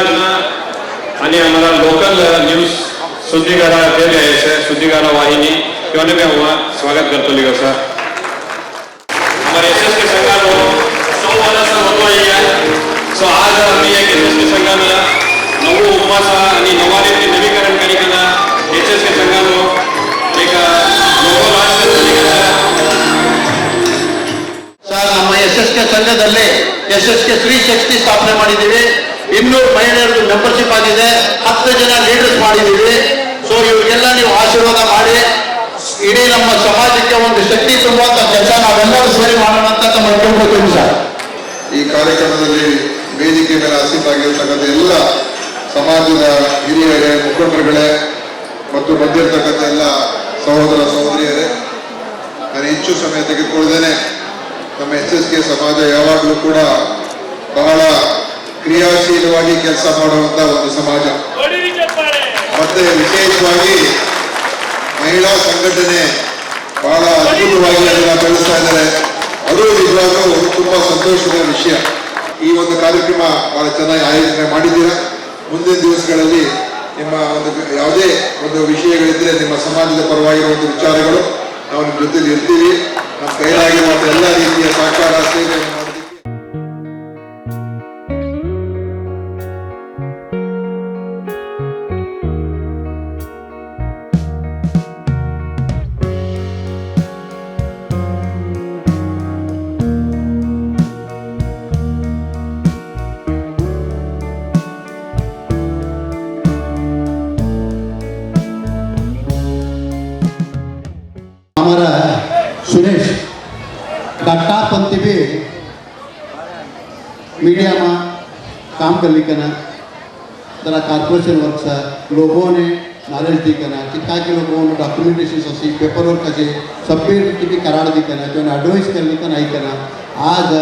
જૂનાગઢના અને અમારા લોકલ ન્યૂઝ સુદ્ધિગાર જે રહે છે સુદ્ધિગાર વાહિની તેઓને મેં હું સ્વાગત કરતો લીધો સર અમારે યશસ્વી સંઘાનો સૌ વર્ષ હોતો અહીંયા સો આજ અમે એક યશસ્વી સંઘાના નવું ઉમાસા ನಮ್ಮ ಯಶಸ್ವಿ ಸಂಘದಲ್ಲಿ ಯಶಸ್ವಿ ಸ್ತ್ರೀ ಶಕ್ತಿ ಸ್ಥಾಪನೆ ಮಾಡಿದ್ದೀವಿ ಇನ್ನೂರು ಮಹಿಳೆಯರದು ಮೆಂಬರ್ಶಿಪ್ ಆಗಿದೆ. ಹತ್ತು ಜನ ಲೀಡರ್ಸ್ ಮಾಡಿದ್ದೀವಿ. ಸೊ ಇವರಿಗೆಲ್ಲ ನೀವು ಆಶೀರ್ವಾದ ಮಾಡಿ. ಇಡೀ ನಮ್ಮ ಸಮಾಜಕ್ಕೆ ಒಂದು ಶಕ್ತಿ ತುಂಬುವಂತ ಕೆಲಸ ನಾವೆಲ್ಲರೂ ಸೇರಿ ಮಾಡೋಣ ಅಂತ ತಮ್ಮ ಕೇಳ್ಕೊಳ್ತೀವಿ ಸರ್. ಈ ಕಾರ್ಯಕ್ರಮದಲ್ಲಿ ವೇದಿಕೆ ಮೇಲೆ ಆಸೀನಾಗಿರ್ತಕ್ಕಂಥ ಎಲ್ಲ ಸಮಾಜದ ಹಿರಿಯರೇ, ಮುಖಂಡರುಗಳೇ, ಮತ್ತು ಬಂದಿರತಕ್ಕಂಥ ಎಲ್ಲ ಸಹೋದರ ಸಹೋದರಿಯರೇ, ನಾನು ಹೆಚ್ಚು ಸಮಯ ತೆಗೆದುಕೊಳ್ಳದೇನೆ ನಮ್ಮ ಎಸ್ ಎಸ್ ಕೆ ಸಮಾಜ ಯಾವಾಗಲೂ ಕೂಡ ಬಹಳ ಕ್ರಿಯಾಶೀಲವಾಗಿ ಕೆಲಸ ಮಾಡುವಂತ ಒಂದು ಸಮಾಜ. ಮತ್ತೆ ವಿಶೇಷವಾಗಿ ಮಹಿಳಾ ಸಂಘಟನೆ ಬಹಳ ಅದ್ಭುತವಾಗಿ ಅದನ್ನ ಬೆಳೆಸ್ತಾ ಇದ್ದಾರೆ. ಅದು ನಿಜವಾಗ್ಲೂ ತುಂಬಾ ಸಂತೋಷದ ವಿಷಯ. ಈ ಒಂದು ಕಾರ್ಯಕ್ರಮ ಬಹಳ ಚೆನ್ನಾಗಿ ಆಯೋಜನೆ ಮಾಡಿದ್ದೀರಾ? ಮುಂದಿನ ದಿವಸಗಳಲ್ಲಿ ನಿಮ್ಮ ಒಂದು ಯಾವುದೇ ಒಂದು ವಿಷಯಗಳಿದ್ರೆ ನಿಮ್ಮ ಸಮಾಜದ ಪರವಾಗಿರುವ ಒಂದು ವಿಚಾರಗಳು ನಾವು ನಿಮ್ಮ ಜೊತೆಲಿ ಇರ್ತೀವಿ. ನಮ್ಮ ಕೈಲಾಗಿರುವಂಥ ಎಲ್ಲ ರೀತಿಯ ಸಹಕಾರ ಸೇವೆಯನ್ನು डट्टापंथी भी मीडिया में काम कर लिखना तरह कॉर्पोरेशन वर्क सर लोगों ने नॉलेज दिखना चिक्का के लोगों ने डॉक्यूमेंटेशन असी पेपर वर्क असे सभी रीति भी करार दिखना जो एडवाइस कर लिखना आई करना आज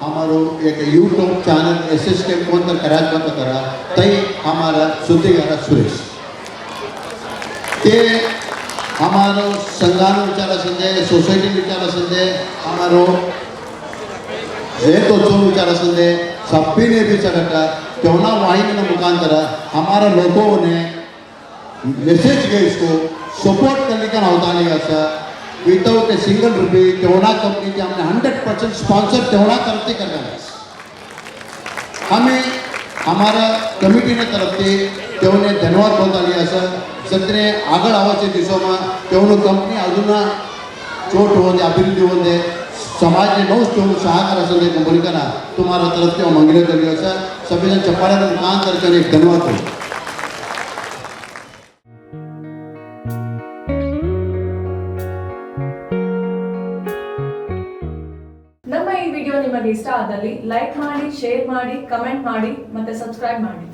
हमारो एक YouTube channel S S K phone पर कराज मत करा तई हमारा सुद्धिगारा सुरेश ते અમારો સંઘાનો વિચાર હશે સોસાયટી વિચાર હશે અમારો ರೇತೋತ್ಸವ ವಿಚಾರ ಹಸಂದೆ ಸಪ್ಪಿನೇ ವಿಚಾರಕ ಕ್ಯವನ ವಾಹಿನಿಯ लोगों ने मैसेज के इसको सपोर्ट करने का अवदान है sir without a single rupee क्यों ना कंपनी के हमने हंड्रेड परसेंट स्पॉन्सर त्योना तरफ़ से करना है। हमें, हमारा कमिटी ने तरफ़ से त्योने धन्यवाद बोलता लिया सर ક્ષેત્રે આગળ આવે છે દેશોમાં. તેઓનું કંપની આજુના ચોટ હોદે અભિવૃદ્ધિ હોદે સમાજને બહુ તેવું સહકાર હશે કંપનીના તો મારા તરફથી હું મંગળી કર્યો છે. સભ્યજન ચપાડા કામ તરફ ધન્યવાદ કરું. ನಮ್ಮ ಈ ವಿಡಿಯೋ ನಿಮಗೆ ಇಷ್ಟ ಆದಲ್ಲಿ ಲೈಕ್ ಮಾಡಿ, ಶೇರ್ ಮಾಡಿ, ಕಮೆಂಟ್ ಮಾಡಿ ಮತ್ತೆ ಸಬ್ಸ್ಕ್ರೈಬ್ ಮಾಡಿ.